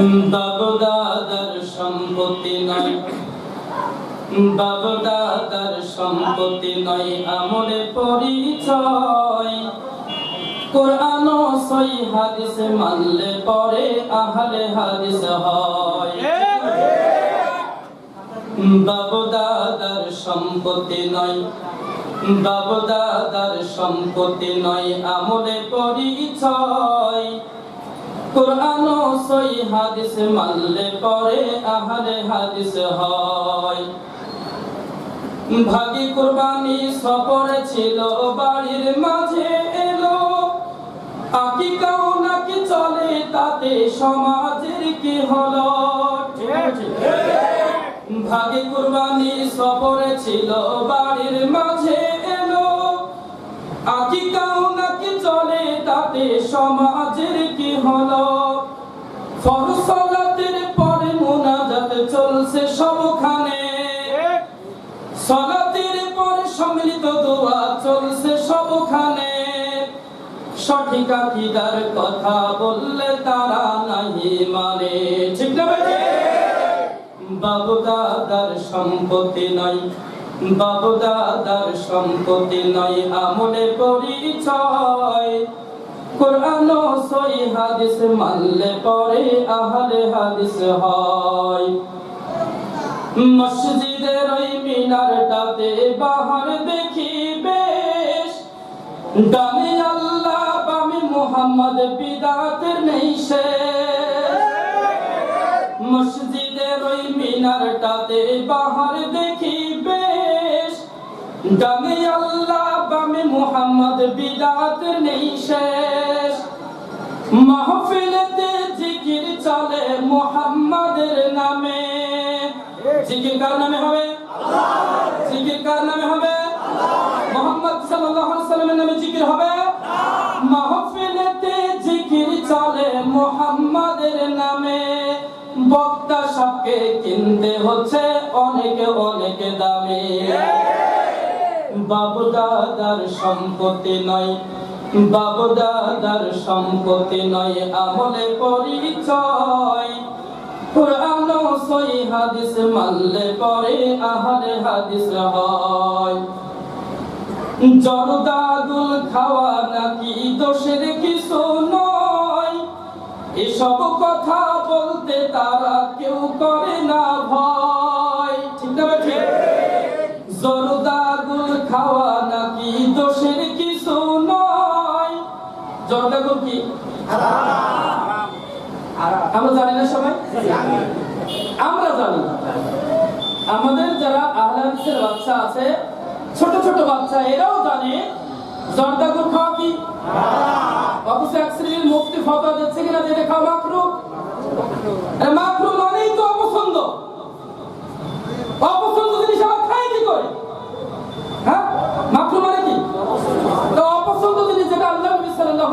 বাবদাদার সম্পত্তি নয়। বাবদাদার সম্পত্তি নয়, আমলে পরিচয়। কোরআন সই হাদিস মানলে পরে আহলে হাদিস হয়। বাবদাদার সম্পত্তি নয়, বাবদাদার সম্পত্তি নয়, আমলে পরিচয়। কোরআন সই হাদিস মানলে পরে আহলে হাদিস হয়। ভাগি কুরবানি সফরে ছিল, বাড়ির মাঝে এলো। আকিকাও নাকি চলে, তাতে সমাজের কি হলো? ভাগে কুরবানি সফরে ছিল, বাড়ির মাঝে এলো। আকিকাও নাকি চলে তাতে সমাজের কি হলো? ফরসলাতের পরে মোনাজাত চলছে সবখানে। সলাতের পরে সম্মিলিত দোয়া চলছে সবখানে। সঠিক আকিদার কথা বললে তারা নাহি মানে। ঠিক না বাবু দাদার সম্পত্তি নাই, বাবু দাদার সম্পত্তি নাই, আমলে পরিচয়। কোরআন সই হাদিস মানলে পরে আহলে হাদিস হয়। মসজিদের ওই মিনারটাতে বাহার দেখি বেশ। ডানে আল্লাহ, বামে মোহাম্মদ, বিদাতের নেই শেষ। মসজিদের ওই মিনারটাতে বাহার দেখি বেশ। ডানে আল্লাহ মোহাম্মদ বিদাতের নেই শেষ। মাহফিলেতে জিকির চলে মোহাম্মদের নামে। জিকির কার নামে হবে? জিকির কার নামে হবে? মোহাম্মদ সাল্লাল্লাহু আলাইহি সাল্লামের নামে জিকির হবে? মাহফিলেতে জিকির চলে মোহাম্মদের নামে। বক্তা সবকে কিনতে হচ্ছে অনেক অনেক দামে। বাবু দাদার সম্পত্তি নয় বাবু দাদার সম্পত্তি নয় আমলে পরিচয়। কোরআন সই হাদিস মানলে পরে আহলে হাদিস হয়। জর্দাদুল খাওয়া নাকি দোষের কিছু নয়। এসব কথা বলতে তারা কেউ করে না ভয়। ঠিক না ঠিক। জর্দাদুল খাওয়া নাকি দোষের কিছু নয়। জর্দাদুল কি? আমরা জানি না সবাই? আমরা জানি আমাদের যারা আহলাদিসের বাচ্চা আছে, ছোট ছোট বাচ্চা, এরাও জানে জর্দাগুর খাওয়া কি? অথচ এক শ্রেণির মুক্তি ফতোয়া দিচ্ছে কিনা যেটা খাওয়া মাকরু মাকরু মানেই তো অপছন্দ জিনিস আবার খাই কি করে হ্যাঁ মাকরু মানে কি তো অপছন্দ জিনিস যেটা আল্লাহ নবী সাল্লাল্লাহু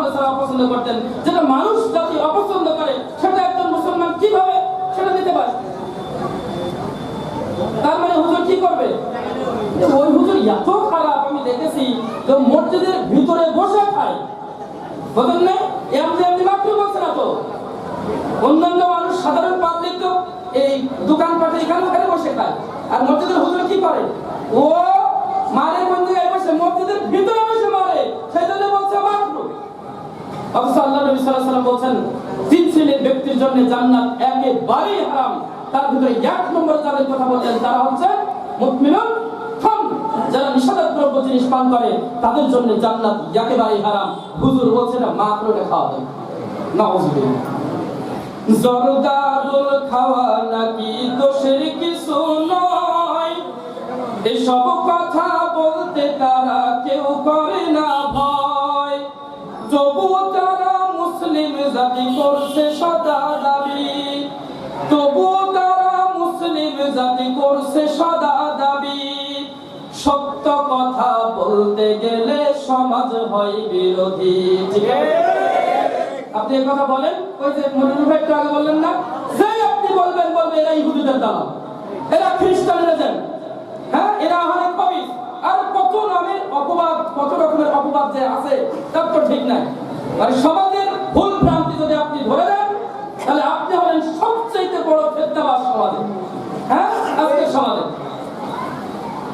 অপছন্দ করতেন। যেটা মানুষ জাতি অপছন্দ করে, সেটা একজন মুসলমান কীভাবে সেটা দিতে পারে? তার মানে হুজুর কি করবে? ওই হুজুর এত খারাপ, আমি দেখেছি যে মসজিদের ভিতরে বসে খায়। না এমনি এমনি মাত্র বলছে না তো? অন্যান্য মানুষ সাধারণ পাবলিক তো এই দোকানপাটে এখানে ওখানে বসে খায়। আর মসজিদের হুজুর কি করে? ও নবী সাল্লাল্লাহু তিন শ্রেণির ব্যক্তির জন্য জান্নাত হারাম। তার ভিতরে এক নম্বর যাদের কথা তারা হচ্ছে যারা নিষেধাজ্ঞ দ্রব্য জিনিস পান করে, তাদের জন্য জান্নাত হারাম। হুজুর বলছে না, মা খাওয়া জর্দারুল খাওয়া নাকি দোষের কিছু নয় এসব কথা বলতে তারা কেউ করে না জাতি করছে সদা দাবি। তবুও তারা মুসলিম জাতি করছে সদা দাবি। সত্য কথা বলতে গেলে সমাজ হয় বিরোধী। আপনি কথা বলেন, ওই যে মনিরুল ভাই একটু আগে বললেন না সেই আপনি বলবেন, বলবে এরা ইহুদিদের দালাল। এরা খ্রিস্টানের এজেন্ট হ্যাঁ এরা হলেন কবি আর কত নামের অপবাদ, কত রকমের অপবাদ যে আছে, তার তো ঠিক নাই। মানে সমাজের ভুল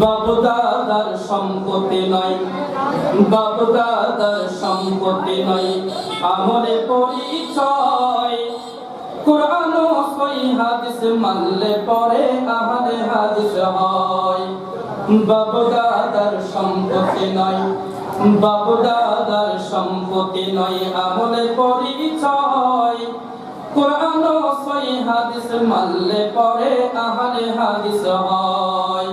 বাবু দাদার সম্পত্তি নয়। বাবু দাদার সম্পত্তি নয়। আমলে পরিচয়। কোরআন সই হাদিস মানলে পরে আহলে হাদিস হয়। বাবু দাদার সম্পত্তি নয়। বাবু দাদার সম্পত্তি নয়। আমলে পরিচয়। কোরআন সই হাদিস মানলে পরে আহলে হাদিস হয়।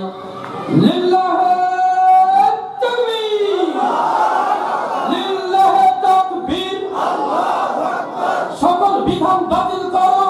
সংবিধান বাতিল করো।